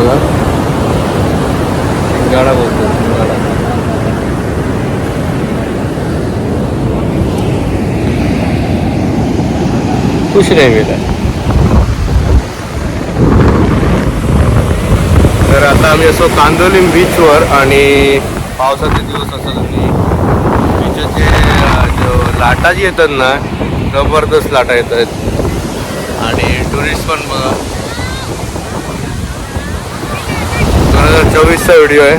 बघा. शिंगाडा बोलतो शिंगाडा. खुश नाही गेला तर. आता आम्ही असो कांदोलीम बीचवर आणि पावसाचे दिवस असतात आणि बीचचे जो लाटा जी येतात ना जबरदस्त लाटा येतात. आणि टुरिस्ट पण बघा. चोवीसचा व्हिडिओ आहे.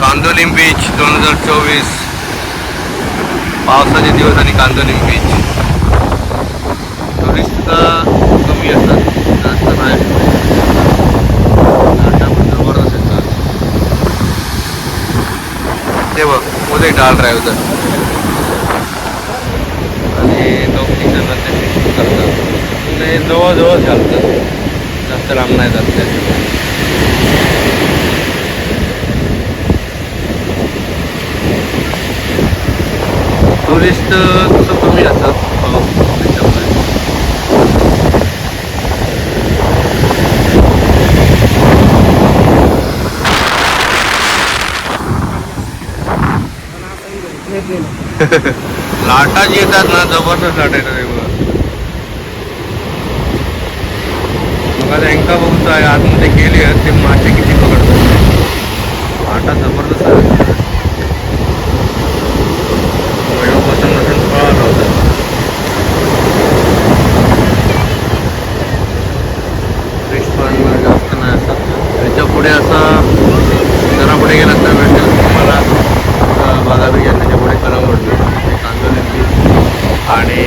कांदोलीम बीच दोन हजार चोवीस. पावसाचे दिवस आणि कांदोलिम बीच टुरिस्ट कमी असतात. जास्त नाही लाटा पण जबरदस्त येतात ते बघ डाल रहा है उधर आणि लोक तिकडनं ते करतात. ते जवळजवळ घालतात जास्त लांब नाही जात टुरिस्ट तसं कमी असतात पाऊस त्याच्यामुळे लाटा जी येतात ना जबरदस्त लाटा येतात हे मग आता बघतो आहे आतमध्ये गेली आहेत ते मासे किती पकडतात. लाटा जबरदस्त आहे व्हिडिओ पसंत नसेल तर कळा फिश पण जास्त नाही असतात त्याच्या पुढे असं जरा पुढे गेलात तर भेटेल तुम्हाला अं, बघा बी त्याच्या पुढे कलंगूट बीच कांदोली बीच आणि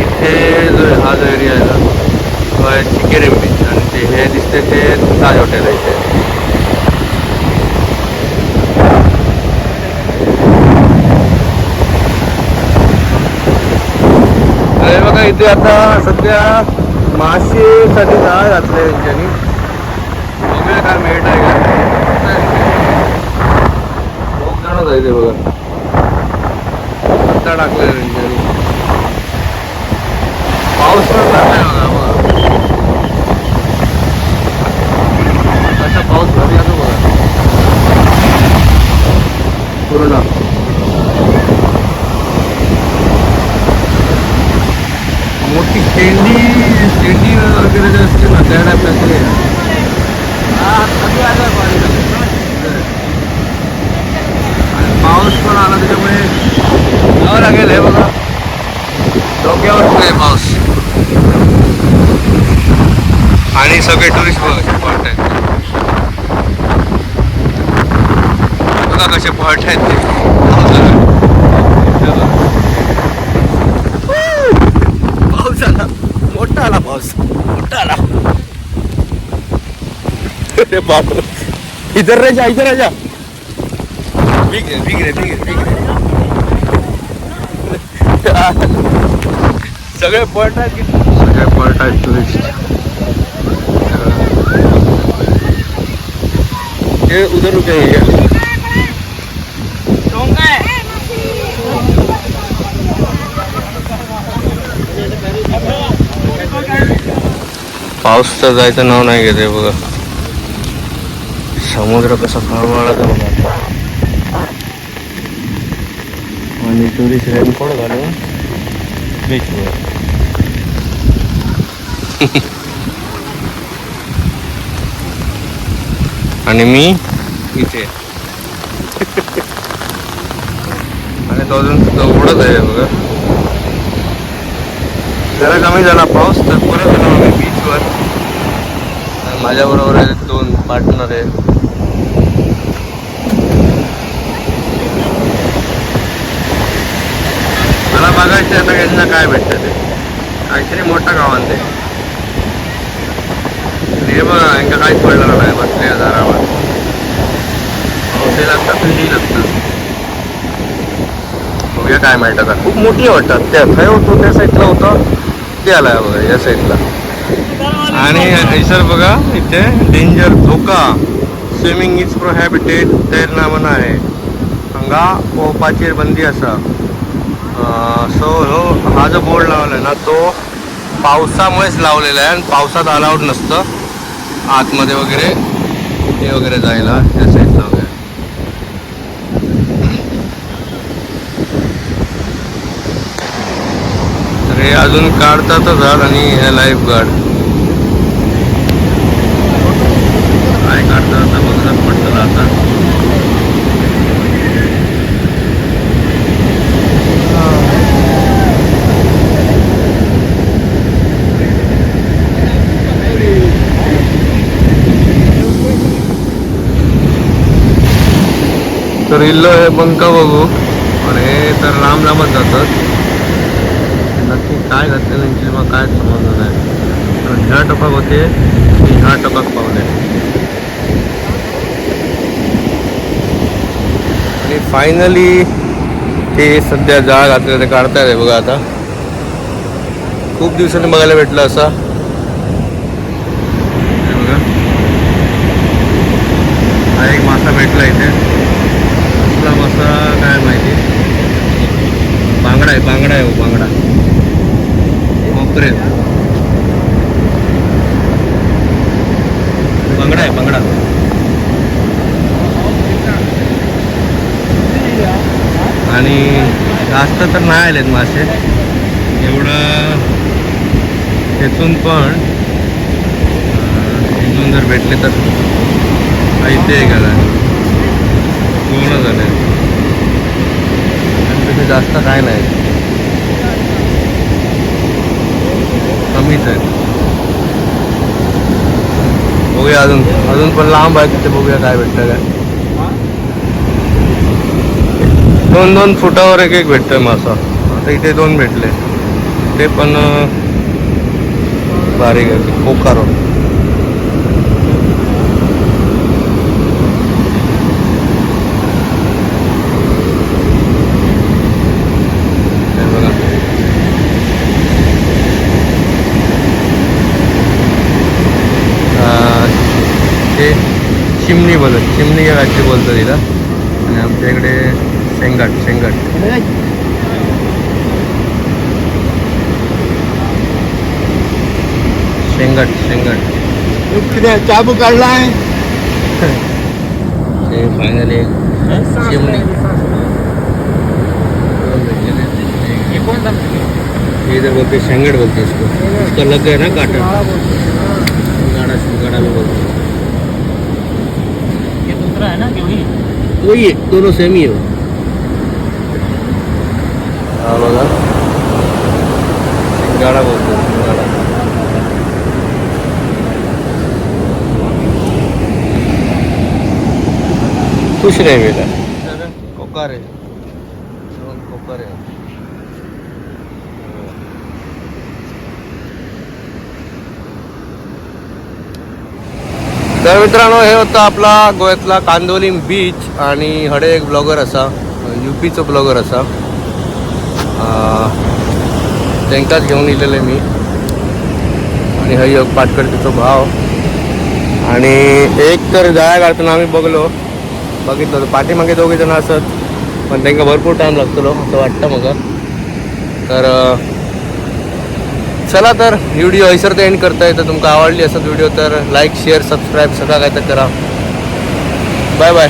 इथे जो हा जो एरिया आहे ना तो आहे चिकेरेम बीच आणि ते हे दिसते ते ताज हॉटेल आहे इथे अरे बघा इथे आता सध्या मासेसाठी जाळ घातले त्यांच्यानी वेगळं काय मिळत आहे का? खूप जण जायचे बघा. पत्ता टाकले त्यांच्यानी पाऊस पण लागलाय बघा. आता पाऊस पडला तो बघा पूर्ण मोठी शेंडी शेंडी वगैरे जे असते ना त्या टाईप आणि पाऊस पण आला त्याच्यामुळे जावं लागेल हे बघा. डोक्यावर आहे पाऊस. आणि सगळे टुरिस्ट बघा आहेत. बघा कसे पॉइंट आहेत ते हे बघा. पाऊस आला मोठा आला पाऊस मोठा आला अरे बाप इधर रे जा इधर जा. रे भीग रे सगळे पॉइंट आहेत की सगळे पॉइंट आहेत टुरिस्ट ये उधर रुके पाऊस तर जायचं नाव नाही घेते बघा. समुद्र कसा खळबळाला जाऊन आणि टुरिस्ट रेनकोट घालून बीचवर आणि मी इथे. आणि तो अजून सुद्धा उघडत आहे बघा. जरा कमी झाला पाऊस तर परत आलो आम्ही बीचवर माझ्याबरोबर आहेत दोन पार्टनर आहे आता यांना काय भेटतं ते? काहीतरी मोठा गावान ते हे बघा यांना काहीच पडलेलं नाही बसले हजारावर पावसे लागतात थंडी लागतात. बघूया काय माहीत आता. खूप मोठी वाटतात त्या खय होतो त्या साईडला होतं. ते आलाय बघा या साईडला. आणि सर बघा इथे डेंजर धोका. स्विमिंग इज प्रोहॅबिटेड तेर नामना आहे हांगा पोवपाचेर बंदी आसा सो हो हा जो बोर्ड लावला आहे ना तो पावसामुळेच लावलेला आहे आणि पावसात अलाउड नसतं. आतमध्ये वगैरे हे वगैरे जायला त्या साईडला वगैरे. तर हे अजून काढतातच आहात आणि हे लाईफ गार्ड काय काढतात आता बघण्यात पडतं आता तर इल्लो हे बंका बघू. पण हे तर लांब लांबच जातात. नक्की काय घातले त्यांची मग काय समजलं नाही. पण ह्या टपाक होते मी ह्या टपाक पावले. आणि फायनली ते सध्या जाळ घातले ते काढताय आहे बघा आता. खूप दिवसांनी बघायला भेटलं असा. बघा. हा एक मासा भेटला इथे कसला मासा काय माहिती बांगडा आहे बांगडा आहे हो बांगडा. मोकरेल बांगडा आहे बांगडा. आणि जास्त तर नाही आलेत मासे. एवढं तेथून पण इथून जर भेटले तर ऐते गेला पूर्ण झाले. आणि तिथे जास्त काय नाही. कमीच आहे बघूया अजून अजून पण लांब आहे तिथे बघूया काय भेटतं काय? दोन दोन फुटावर एक एक भेटतोय मासा आता इथे दोन भेटले. ते पण बारीक आहे पोकारो हे बघा अं, ते चिमणी बोलत चिमणी या राज्य बोलतो तिला. आणि आमच्या इकडे शेंगाट शेंगाट. शेंगाट शेंगाट. चाबू काढलाय ते फायनली चिमणी. हे इधर बोलते शेंगट बोलते इसको. इसका लग गया ना काटा. गाड़ा गाड़ा भी बोलते हैं दूसरा है ना कि वही? वही है दोनों सेम ही है वो हाँ बघा. शिंगाडा बोलतो खुश रे बेटा कोकार आहे दोन कोकार आहे तर मित्रांनो हे होतं आपला गोव्यातला कांदोलीम बीच आणि हडे एक ब्लॉगर असा युपीचो ब्लॉगर असा. अं, घेऊन येलेले मी. आणि हा योग पाटकर तिचो भाव. आणि एक तर जाळ्या काढताना आम्ही बघलो. बघितलं होतं पाठीमागे दोघे जण असत पण त्यांना भरपूर टाईम लागतलो असं वाटतं मग तर चला तर व्हिडिओ हैसर तर एंड करताय तर तुमका आवडली असत व्हिडिओ तर लाईक शेअर सबस्क्राईब सगळं काय तर करा. Bye bye